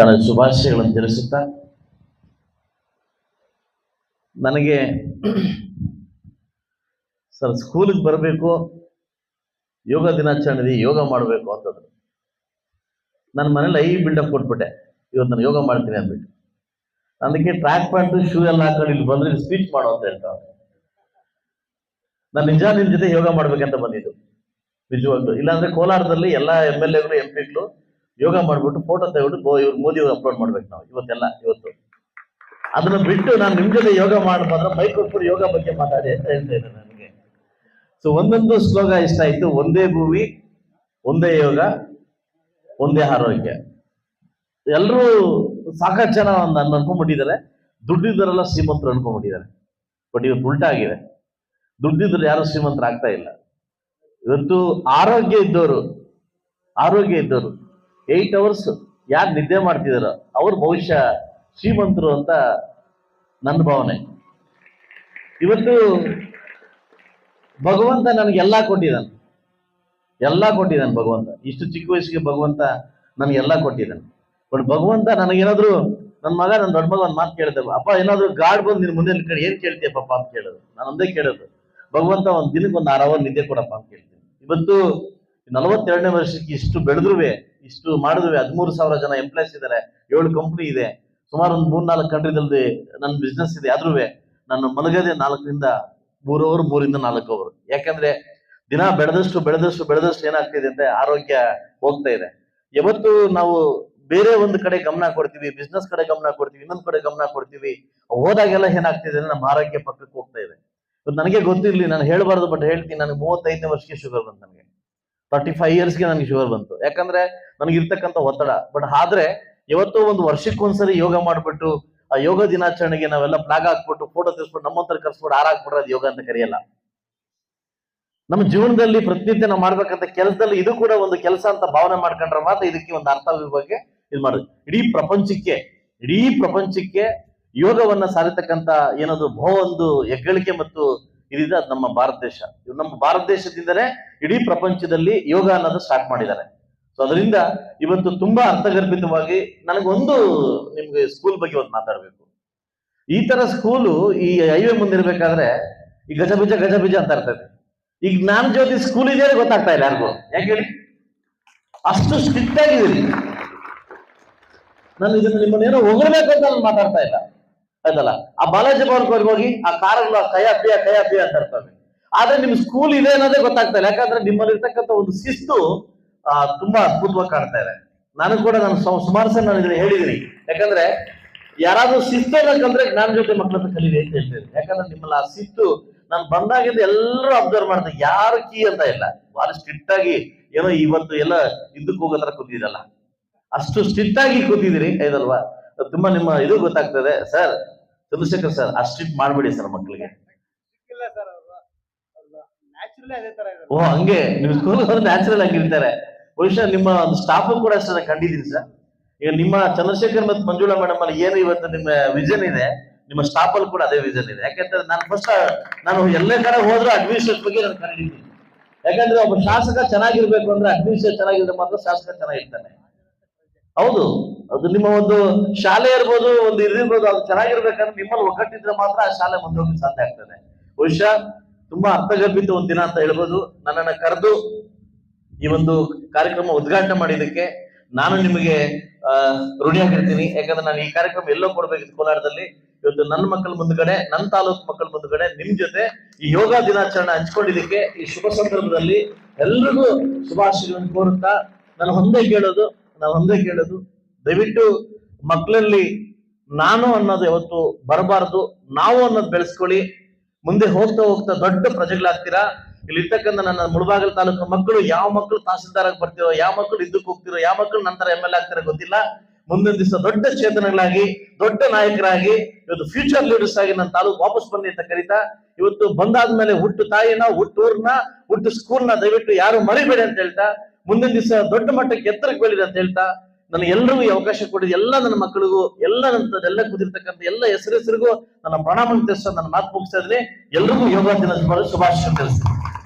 ತನ್ನ ಶುಭಾಶಯಗಳನ್ನು ತಿಳಿಸುತ್ತಾ ನನಗೆ ಸರ್ ಸ್ಕೂಲಿಗೆ ಬರಬೇಕು, ಯೋಗ ದಿನಾಚರಣೆ ಯೋಗ ಮಾಡಬೇಕು ಅಂತಂದ್ರು. ನನ್ನ ಮನೇಲಿ ಐ ಬಿಲ್ಡಪ್ ಕೊಟ್ಬಿಟ್ಟೆ. ಇವತ್ತು ನಾನು ಯೋಗ ಮಾಡ್ತೀನಿ ಅಂದ್ಬಿಟ್ಟು. ಅದಕ್ಕೆ ಟ್ರ್ಯಾಕ್ ಪ್ಯಾಂಟು ಶೂ ಎಲ್ಲ ಹಾಕೊಂಡು ಇಲ್ಲಿ ಬಂದ್ರೆ ಸ್ಪೀಚ್ ಮಾಡೋ ಅಂತ ಹೇಳ್ತಾವ ನಾನು ನಿಜ ನಿನ್ನ ಜೊತೆ ಯೋಗ ಮಾಡ್ಬೇಕಂತ ಬಂದಿದ್ದು. ನಿಜವಾಗ್ಲು. ಇಲ್ಲಾಂದ್ರೆ ಕೋಲಾರದಲ್ಲಿ ಎಲ್ಲ ಎಂ ಎಲ್ ಎಗಳು ಎಂ ಪಿಗಳು ಯೋಗ ಮಾಡ್ಬಿಟ್ಟು ಫೋಟೋ ತೆಗೆದು ಇವ್ರು ಮೋದಿ ಅಪ್ಲೋಡ್ ಮಾಡ್ಬೇಕು ನಾವು, ಇವತ್ತೆಲ್ಲ, ಇವತ್ತು. ಅದನ್ನ ಬಿಟ್ಟು ನಾನು ನಿಮ್ ಜೊತೆ ಯೋಗ ಮಾಡ್ಬಾರ್ದು ಮೈಕ್ರೋಫೋನ್ ಯೋಗ ಬಗ್ಗೆ ಮಾತಾಡಿ ಅಂತ ಹೇಳ್ತಾ ಇದ್ದೆ ನನಗೆ ಸೊ ಒಂದೊಂದು ಶ್ಲೋಕ ಇಷ್ಟ ಆಯ್ತು. ಒಂದೇ ಭೂಮಿ, ಒಂದೇ ಯೋಗ, ಒಂದೇ ಆರೋಗ್ಯ. ಎಲ್ಲರೂ ಸಾಕಷ್ಟು ಜನ ಒಂದು ಅನ್ಕೊಂಡ್ಬಿಟ್ಟಿದ್ದಾರೆ. ದುಡ್ಡಿದ್ದರೆಲ್ಲ ಶ್ರೀಮಂತರು ಅನ್ಕೊಂಡ್ಬಿಟ್ಟಿದ್ದಾರೆ. ಬಟ್ ಇವತ್ತು ಉಲ್ಟಾಗಿದೆ ದುಡ್ಡಿದ್ರೆ ಯಾರು ಶ್ರೀಮಂತರು ಆಗ್ತಾ ಇಲ್ಲ. ಇವತ್ತು ಆರೋಗ್ಯ ಇದ್ದವರು ಆರೋಗ್ಯ ಇದ್ದವರು ಏಟ್ ಅವರ್ಸ್ ಯಾರು ನಿದ್ದೆ ಮಾಡ್ತಿದಾರೋ ಅವ್ರ ಬಹುಶಃ ಶ್ರೀಮಂತರು ಅಂತ ನನ್ನ ಭಾವನೆ. ಇವತ್ತು ಭಗವಂತ ನನಗೆ ಎಲ್ಲ ಕೊಟ್ಟಿದ್ದಾನೆ. ಎಲ್ಲ ಕೊಟ್ಟಿದ್ದಾನೆ ಭಗವಂತ. ಇಷ್ಟು ಚಿಕ್ಕ ವಯಸ್ಸಿಗೆ ಭಗವಂತ ನನಗೆಲ್ಲ ಕೊಟ್ಟಿದ್ದಾನೆ. ಬಟ್ ಭಗವಂತ ನನಗೇನಾದ್ರು ನನ್ನ ಮಗ ನನ್ನ ದೊಡ್ಡ ಮಗ ಒಂದು ಮಾತು ಕೇಳಿದೆ, ಅಪ್ಪ, ಏನಾದ್ರು ಗಾಡ್ ಬಂದು ನಿನ್ನ ಮುಂದೆ ಕಡೆ ಏನು ಕೇಳ್ತೀಯಪ್ಪ? ಅಂತ ಕೇಳೋದು. ನಾನು ಒಂದೇ ಕೇಳೋದು. ಭಗವಂತ ಒಂದು ದಿನಕ್ಕೆ ಒಂದು ಆರು ನಿದ್ದೆ ಕೊಡಪ್ಪ ಅಂತ ಕೇಳ್ತೀನಿ. ಇವತ್ತು ನಲವತ್ತೆರಡನೇ ವರ್ಷಕ್ಕೆ ಇಷ್ಟು ಬೆಳೆದ್ರುವೆ, ಇಷ್ಟು ಮಾಡಿದ್ವಿ ಹದಿಮೂರು ಸಾವಿರ ಜನ ಎಂಪ್ಲಾಯ್ಸ್ ಇದ್ದಾರೆ, ಏಳು ಕಂಪ್ನಿ ಇದೆ. ಸುಮಾರು ಒಂದು ಮೂರ್ ನಾಲ್ಕು ಕಂಟ್ರಿದಲ್ಲಿ ನನ್ನ ಬಿಸ್ನೆಸ್ ಇದೆ. ಆದ್ರೂ ನಾನು ಮಲಗದೆ ನಾಲ್ಕರಿಂದ ಮೂರು ಅವರ್ ಮೂರಿಂದ ನಾಲ್ಕು ಅವರು ಯಾಕಂದ್ರೆ ದಿನ ಬೆಳೆದಷ್ಟು ಬೆಳೆದಷ್ಟು ಬೆಳೆದಷ್ಟು ಏನಾಗ್ತಿದೆ ಅಂದ್ರೆ ಆರೋಗ್ಯ ಹೋಗ್ತಾ ಇದೆ. ಯಾವತ್ತು ನಾವು ಬೇರೆ ಒಂದು ಕಡೆ ಗಮನ ಕೊಡ್ತೀವಿ ಬಿಸ್ನೆಸ್ ಕಡೆ ಗಮನ ಕೊಡ್ತೀವಿ, ಇನ್ನೊಂದು ಕಡೆ ಗಮನ ಕೊಡ್ತೀವಿ. ಹೋದಾಗೆಲ್ಲ ಏನಾಗ್ತಿದೆ ಅಂದ್ರೆ ನಮ್ಮ ಆರೋಗ್ಯ ಪಕ್ಕಕ್ಕೆ ಹೋಗ್ತಾ ಇದೆ. ನನಗೆ ಗೊತ್ತಿರ್ಲಿ, ನಾನು ಹೇಳ್ಬಾರ್ದು ಬಟ್ ಹೇಳ್ತೀನಿ, ನನಗೆ ಮೂವತ್ತೈದನೇ ವರ್ಷಕ್ಕೆ ಶುಗರ್ ಬಂತು ನನಗೆ. ತರ್ಟಿ ಫೈವ್ ಇಯರ್ಸ್ಗೆ ನನಗೆ ಶುಗರ್ ಬಂತು. ಯಾಕಂದ್ರೆ ನನಗೆ ಇರ್ತಕ್ಕಂಥ ಒತ್ತಡ. ಬಟ್ ಆದ್ರೆ ಇವತ್ತು ಒಂದು ವರ್ಷಕ್ಕೊಂದ್ಸರಿ ಯೋಗ ಮಾಡ್ಬಿಟ್ಟು, ಆ ಯೋಗ ದಿನಾಚರಣೆಗೆ ನಾವೆಲ್ಲ ಫ್ಲಾಗ್ ಹಾಕ್ಬಿಟ್ಟು ಫೋಟೋ ತೆಗೆಸ್ಬಿಟ್ಟು ನಮ್ಮಂತರ ಕರ್ಸ್ಬಿಟ್ಟು ಹಾರಾಕ್ಬಿಟ್ರೆ ಅದು ಯೋಗ ಅಂತ ಕರೆಯಲ್ಲ. ನಮ್ಮ ಜೀವನದಲ್ಲಿ ಪ್ರತಿನಿತ್ಯ ನಾವು ಮಾಡ್ಬೇಕಂತ ಕೆಲಸದಲ್ಲಿ ಇದು ಕೂಡ ಒಂದು ಕೆಲಸ ಅಂತ ಭಾವನೆ ಮಾಡ್ಕೊಂಡ್ರೆ ಮಾತ್ರ ಇದಕ್ಕೆ ಒಂದು ಅರ್ಥ ಬಗ್ಗೆ ಇದು ಮಾಡುದು. ಇಡೀ ಪ್ರಪಂಚಕ್ಕೆ ಇಡೀ ಪ್ರಪಂಚಕ್ಕೆ ಯೋಗವನ್ನ ಸಾರಿತಕ್ಕಂತ ಏನದು ಬಹು ಒಂದು ಹೆಗ್ಗಳಿಕೆ ಮತ್ತು ಇದಿದೆ ಅದು ನಮ್ಮ ಭಾರತ ದೇಶ. ನಮ್ಮ ಭಾರತ ದೇಶದಿಂದಲೇ ಇಡೀ ಪ್ರಪಂಚದಲ್ಲಿ ಯೋಗ ಅನ್ನೋದು ಸ್ಟಾರ್ಟ್ ಮಾಡಿದ್ದಾರೆ. ಸೊ ಅದರಿಂದ ಇವತ್ತು ತುಂಬಾ ಅರ್ಥಗರ್ಭಿತವಾಗಿ ನನಗೊಂದು ನಿಮ್ಗೆ ಸ್ಕೂಲ್ ಬಗ್ಗೆ ಒಂದು ಮಾತಾಡಬೇಕು. ಈ ತರ ಸ್ಕೂಲು ಈ ಹೈವೇ ಮುಂದಿರ್ಬೇಕಾದ್ರೆ ಈ ಗಜಬೀಜ ಗಜಬೀಜ ಅಂತ ಇರ್ತದೆ ಈಗ ಜ್ಞಾನ ಜ್ಯೋತಿ ಸ್ಕೂಲ್ ಇದೆ ಗೊತ್ತಾಗ್ತಾ ಇಲ್ಲ ಯಾರಿಗೂ. ಯಾಕೆ ಹೇಳಿ? ಅಷ್ಟು ಸ್ಟ್ರಿಕ್ಟ್ ಆಗಿದೆ ನಾನು ಇದನ್ನ ನಿಮ್ಮನ್ನೇನೋ ಹೊಗಳ್ಬೇಕು ಅಂತ ನಾನು ಮಾತಾಡ್ತಾ ಇಲ್ಲ. ಆಯ್ತಲ್ಲ? ಆ ಬಾಲಾಜಿ ಭವನ್ಗೆ ಹೋಗಿ ಆ ಕಾರಗಳು ಕೈ ಅಪ್ಪಿಯ ಕೈ ಅಂತ ಇರ್ತವೆ ಆದ್ರೆ ನಿಮ್ ಸ್ಕೂಲ್ ಇದೆ ಅನ್ನೋದೇ ಗೊತ್ತಾಗ್ತಾ ಇಲ್ಲ. ಯಾಕಂದ್ರೆ ನಿಮ್ಮಲ್ಲಿ ಇರ್ತಕ್ಕಂಥ ಒಂದು ಶಿಸ್ತು ಆ, ತುಂಬಾ ಅದ್ಭುತವಾಗಿ ಕಾಣ್ತಾ ಇದೆ. ನಾನು ಕೂಡ ನಾನು ಸುಮಾರು ಸಲ ನಾನು ಇದನ್ನ ಹೇಳಿದೀನಿ ಯಾಕಂದ್ರೆ ಯಾರಾದ್ರೂ ಶಿಸ್ತು ಕಲ್ದ್ರೆ ಜ್ಞಾನ ಜೊತೆ ಮಕ್ಕಳನ್ನ ಕಲೀರಿ ಅಂತ ಹೇಳ್ತೀನಿ ಯಾಕಂದ್ರೆ ನಿಮ್ಮಲ್ಲಿ ಆ ಶಿಸ್ತು ನಾನು ಬಂದಾಗಿಂದ ಎಲ್ಲರೂ ಅಬ್ಸರ್ವ್ ಮಾಡ್ತಾರೆ. ಯಾರು ಕೀ ಅಂತ ಇಲ್ಲ. ಬಹಳ ಸ್ಟ್ರಿಕ್ಟ್ ಆಗಿ ಏನೋ ಇವತ್ತು ಎಲ್ಲ ಇದಕ್ಕೆ ಹೋಗೋ ತರ ಕೂತಿದಲ್ಲ ಅಷ್ಟು ಸ್ಟ್ರಿಕ್ಟ್ ಆಗಿ ಕೂತಿದಿರಿ ಐದಲ್ವಾ? ತುಂಬಾ ನಿಮ್ಮ ಇದು ಗೊತ್ತಾಗ್ತದೆ. ಸರ್ ಚಂದ್ರಶೇಖರ್ ಸರ್ ಅಷ್ಟು ಮಾಡ್ಬಿಡಿ ಮಾಡ್ಬೇಡಿ ಸರ್ ಮಕ್ಕಳಿಗೆ ಓ ಹಂಗೆ? ನಿಮ್ ಸ್ಕೂಲ್ ನ್ಯಾಚುರಲ್ ಆಗಿರ್ತಾರೆ ಬಹುಶಃ ನಿಮ್ಮ ಒಂದು ಸ್ಟಾಫ್ ಕೂಡ ಅಷ್ಟೇ ನಾನು ಕಂಡಿದ್ದೀನಿ ಸರ್. ಈಗ ನಿಮ್ಮ ಚಂದ್ರಶೇಖರ್ ಮತ್ತು ಮಂಜುಳಾ ಮೇಡಮ್ ಅಲ್ಲಿ ಏನು ಇವತ್ತು ನಿಮ್ಮ ವಿಷನ್ ಇದೆ ನಿಮ್ಮ ಸ್ಟಾಫ್ ಅಲ್ಲಿ ಕೂಡ ಅದೇ ವಿಜನ್ ಇದೆ. ಯಾಕಂದ್ರೆ ನಾನು ಫಸ್ಟ್ ನಾನು ಎಲ್ಲ ಕಡೆ ಹೋದ್ರೂ ಅಡ್ಮಿನಿಸ್ಟ್ರೇಷನ್ ಬಗ್ಗೆ ನಾನು ಕಂಡಿದ್ದೀನಿ ಯಾಕಂದ್ರೆ ಒಬ್ಬ ಶಾಸಕ ಚೆನ್ನಾಗಿರ್ಬೇಕು ಅಂದ್ರೆ ಅಡ್ಮಿನಿಸ್ಟ್ರೇಷನ್ ಚೆನ್ನಾಗಿದ್ರೆ ಮಾತ್ರ ಶಾಸಕ ಚೆನ್ನಾಗಿರ್ತಾನೆ. ಹೌದು. ಅದು ನಿಮ್ಮ ಒಂದು ಶಾಲೆ ಇರ್ಬೋದು, ಒಂದು ಇದಿರ್ಬೋದು ಅದು ಚೆನ್ನಾಗಿರ್ಬೇಕಂದ್ರೆ ನಿಮ್ಮಲ್ಲಿ ಒಗ್ಗಟ್ಟಿದ್ರೆ ಮಾತ್ರ ಆ ಶಾಲೆ ಮುಂದೆ ಸಾಧ್ಯ ಆಗ್ತದೆ. ಬಹುಶಃ ತುಂಬಾ ಅರ್ಥಗರ್ಭಿತ ಒಂದು ದಿನ ಅಂತ ಹೇಳ್ಬೋದು. ನನ್ನನ್ನ ಕರೆದು ಈ ಒಂದು ಕಾರ್ಯಕ್ರಮ ಉದ್ಘಾಟನೆ ಮಾಡಿದಕ್ಕೆ ನಾನು ನಿಮಗೆ ಋಣಿಯಾಗಿರ್ತೀನಿ. ಯಾಕಂದ್ರೆ ನಾನು ಈ ಕಾರ್ಯಕ್ರಮ ಎಲ್ಲೋ ಕೊಡ್ಬೇಕಿತ್ತು ಕೋಲಾರದಲ್ಲಿ. ಇವತ್ತು ನನ್ನ ಮಕ್ಕಳ ಮುಂದ್ಗಡೆ, ನನ್ನ ತಾಲೂಕು ಮಕ್ಕಳ ಮುಂದ್ಗಡೆ, ನಿಮ್ ಜೊತೆ ಈ ಯೋಗ ದಿನಾಚರಣೆ ಹಂಚ್ಕೊಂಡಿದ್ದಕ್ಕೆ ಈ ಶುಭ ಸಂದರ್ಭದಲ್ಲಿ ಎಲ್ರಿಗೂ ಶುಭಾಶಯಗಳನ್ನು ಕೋರುತ್ತಾ ನಾನು ಒಂದೇ ಕೇಳೋದು ನಾನು ಒಂದೇ ಕೇಳೋದು. ದಯವಿಟ್ಟು ಮಕ್ಕಳಲ್ಲಿ ನಾನು ಅನ್ನೋದು ಯಾವತ್ತು ಬರಬಾರದು. ನಾವು ಅನ್ನೋದು ಬೆಳೆಸ್ಕೊಳ್ಳಿ. ಮುಂದೆ ಹೋಗ್ತಾ ಹೋಗ್ತಾ ದೊಡ್ಡ ಪ್ರಜೆಗಳಾಗ್ತೀರಾ ಇಲ್ಲಿ ಇರ್ತಕ್ಕಂಥ ನನ್ನ ಮುಳಬಾಗಲ್ ತಾಲೂಕು ಮಕ್ಕಳು ಯಾವ ಮಕ್ಕಳು ತಹಸೀಲ್ದಾರ್ ಆಗಿ ಬರ್ತಿರೋ ಯಾವ ಮಕ್ಕಳು ಇದಕ್ಕೆ ಹೋಗ್ತಿರೋ ಯಾವ ಮಕ್ಕಳು ನಂತರ ಎಂ ಎಲ್ ಆಗ್ತಾರೋ ಗೊತ್ತಿಲ್ಲ. ಮುಂದಿನ ದಿವಸ ದೊಡ್ಡ ಚೇತನಗಳಾಗಿ ದೊಡ್ಡ ನಾಯಕರಾಗಿ ಇವತ್ತು ಫ್ಯೂಚರ್ ಲೀಡರ್ಸ್ ಆಗಿ ನನ್ನ ತಾಲೂಕು ವಾಪಸ್ ಬನ್ನಿ ಅಂತ ಕರೀತಾ ಇವತ್ತು ಬಂದಾದ್ಮೇಲೆ ಹುಟ್ಟು ತಾಯಿನ ಹುಟ್ಟು ಊರ್ನ ಹುಟ್ಟು ಸ್ಕೂಲ್ನ ದಯವಿಟ್ಟು ಯಾರು ಮರಿಬೇಡಿ ಅಂತ ಹೇಳ್ತಾ ಮುಂದಿನ ದಿವಸ ದೊಡ್ಡ ಮಟ್ಟಕ್ಕೆ ಎತ್ತರಕ್ಕೆ ಬೆಳಿದೆ ಅಂತ ಹೇಳ್ತಾ ನನ್ನ ಈ ಅವಕಾಶ ಕೊಡಿದ ಎಲ್ಲ ನನ್ನ ಮಕ್ಕಳಿಗೂ, ಎಲ್ಲ ನನ್ನ ಎಲ್ಲ ಕುದಿರ್ತಕ್ಕಂಥ ಎಲ್ಲ ಹೆಸರೆಸರಿಗೂ ನನ್ನ ಪ್ರಣಾಮ ನನ್ನ ಮಾತು ಮುಗಿಸ್ತಾ ಇದ್ದೀನಿ. ಎಲ್ರಿಗೂ ಯೋಗ ದಿನ ಶುಭಾಶಯ ತಿಳಿಸ್ತೀನಿ.